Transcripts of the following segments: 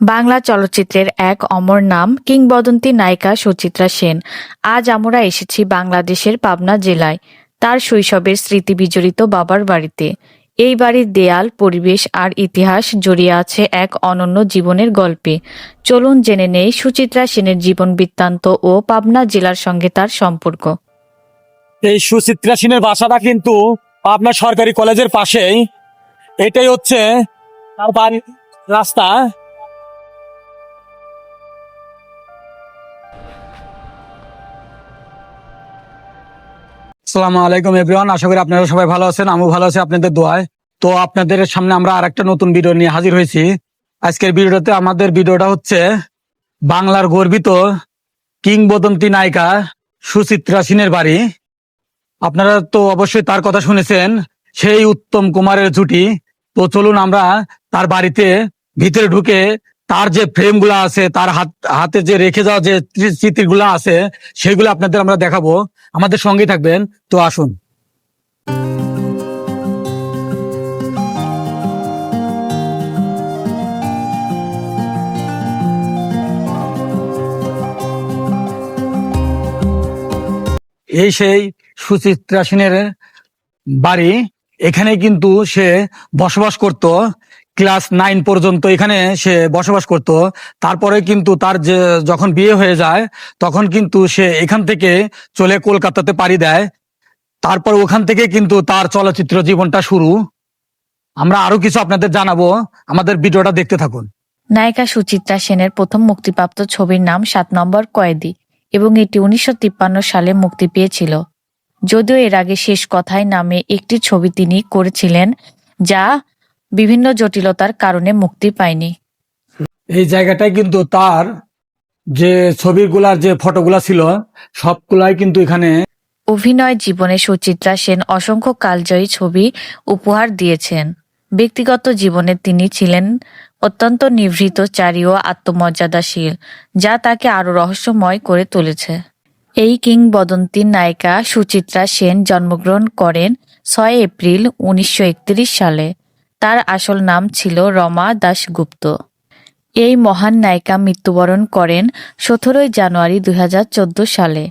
বাংলা চলচ্চিত্রের এক অমর নাম, কিংবদন্তি নায়িকা সুচিত্রা সেন। আজ আমরা এসেছি বাংলাদেশের পাবনা জেলায়। তার শৈশবের স্মৃতি বিজড়িত বাবার বাড়িতে। এই বাড়ির দেয়াল, পরিবেশ আর ইতিহাস জড়িয়ে আছে এক অনন্য জীবনের গল্পে। চলুন জেনে নেই সুচিত্রা সেনের জীবন বৃত্তান্ত ও পাবনা জেলার সঙ্গে তার সম্পর্ক। এই সুচিত্রা সেনের বাসাটা কিন্তু পাবনা সরকারি কলেজের পাশেই। এটাই হচ্ছে তার বাড়ির রাস্তা। আসসালামু আলাইকুম এভরিওয়ান আশা করি আপনারা সবাই ভালো আছেন, আমিও ভালো আছি আপনাদের দোয়ায়। তো আপনাদের সামনে আমরা আরেকটা নতুন ভিডিও নিয়ে হাজির হয়েছি। আজকের ভিডিওটাতে আমাদের ভিডিওটা হচ্ছে বাংলার গর্বিত কিংবদন্তি নায়িকা সুচিত্রা সিনের বাড়ি। আপনারা তো অবশ্যই তার কথা শুনেছেন, সেই উত্তম কুমারের জুটি। তো চলুন আমরা তার বাড়িতে ভিতরে ঢুকে তার যে ফ্রেমগুলা আছে, তার হাত, হাতে যে রেখে যাওয়া যে চিত্রগুলো আছে, সেগুলো আপনাদের আমরা দেখাবো। আমাদের সঙ্গেই থাকবেন, তো আসুন। এই সেই সুচিত্রা সেনের বাড়ি, এখানে কিন্তু সে বসবাস করত। ক্লাস নাইন পর্যন্ত এখানে সে বসবাস করত। তারপরে কিন্তু তার যে যখন বিয়ে হয়ে যায়, তখন কিন্তু সে এখান থেকে চলে কলকাতাতে পাড়ি দেয়। তারপর ওখান থেকে কিন্তু তার চলচ্চিত্র জীবনটা শুরু। আমরা আরও কিছু আপনাদের জানাব। আমাদের ভিডিওটা দেখতে থাকুন। নায়িকা সুচিত্রা সেনের প্রথম মুক্তিপ্রাপ্ত ছবির নাম সাত নম্বর কয়েদি এবং এটি উনিশশো তিপ্পান্ন সালে মুক্তি পেয়েছিল। যদিও এর আগে শেষ কথায় নামে একটি ছবি তিনি করেছিলেন, যা বিভিন্ন জটিলতার কারণে মুক্তি পায়নি। এই জায়গাটায় কিন্তু তার যে ছবিগুলার যে ফটোগুলা ছিল সবগুলাই কিন্তু এখানে অভিনয় জীবনে সুচিত্রা সেন অসংখ্য কালজয়ী ছবি উপহার দিয়েছেন। ব্যক্তিগত জীবনে তিনি ছিলেন অত্যন্ত নিভৃত নিভৃতচারী ও আত্মমর্যাদাশীল যা তাকে আরও রহস্যময় করে তুলেছে। এই কিংবদন্তি নায়িকা সুচিত্রা সেন জন্মগ্রহণ করেন ছয় এপ্রিল উনিশশো একত্রিশ সালে। তার আসল নাম ছিল রমা দাশগুপ্ত। এই মহান নায়িকা মৃত্যুবরণ করেন সতেরোই জানুয়ারি দুই হাজার চোদ্দ সালে।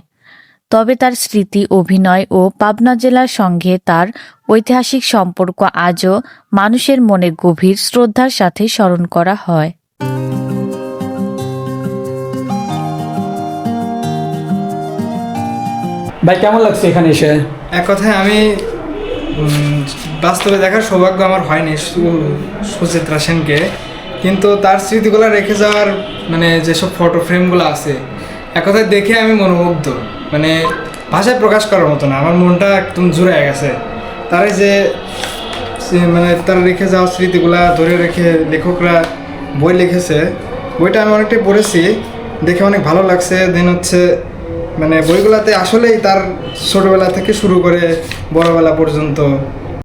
তবে তার স্মৃতি অভিনয় ও পাবনা জেলার সঙ্গে তার ঐতিহাসিক সম্পর্ক আজও মানুষের মনে গভীর শ্রদ্ধার সাথে স্মরণ করা হয়। ভাই কেমন লাগছে এখানে এসে? এক কথায় আমি বাস্তবে দেখার সৌভাগ্য আমার হয়নি সুচিত্রা সেনকে। কিন্তু তার স্মৃতিগুলো রেখে যাওয়ার মানে যেসব ফটো ফ্রেমগুলো আছে, এক কথায় দেখে আমি মনোমুগ্ধ। মানে ভাষায় প্রকাশ করার মতো না, আমার মনটা একদম জুড়ে গেছে। তার এই যে মানে তার রেখে যাওয়া স্মৃতিগুলা ধরে রেখে লেখকরা বই লিখেছে, বইটা আমি অনেকটাই পড়েছি। দেখে অনেক ভালো লাগছে। দেন হচ্ছে মানে বইগুলাতে আসলেই তার ছোটবেলা থেকে শুরু করে বড়বেলা পর্যন্ত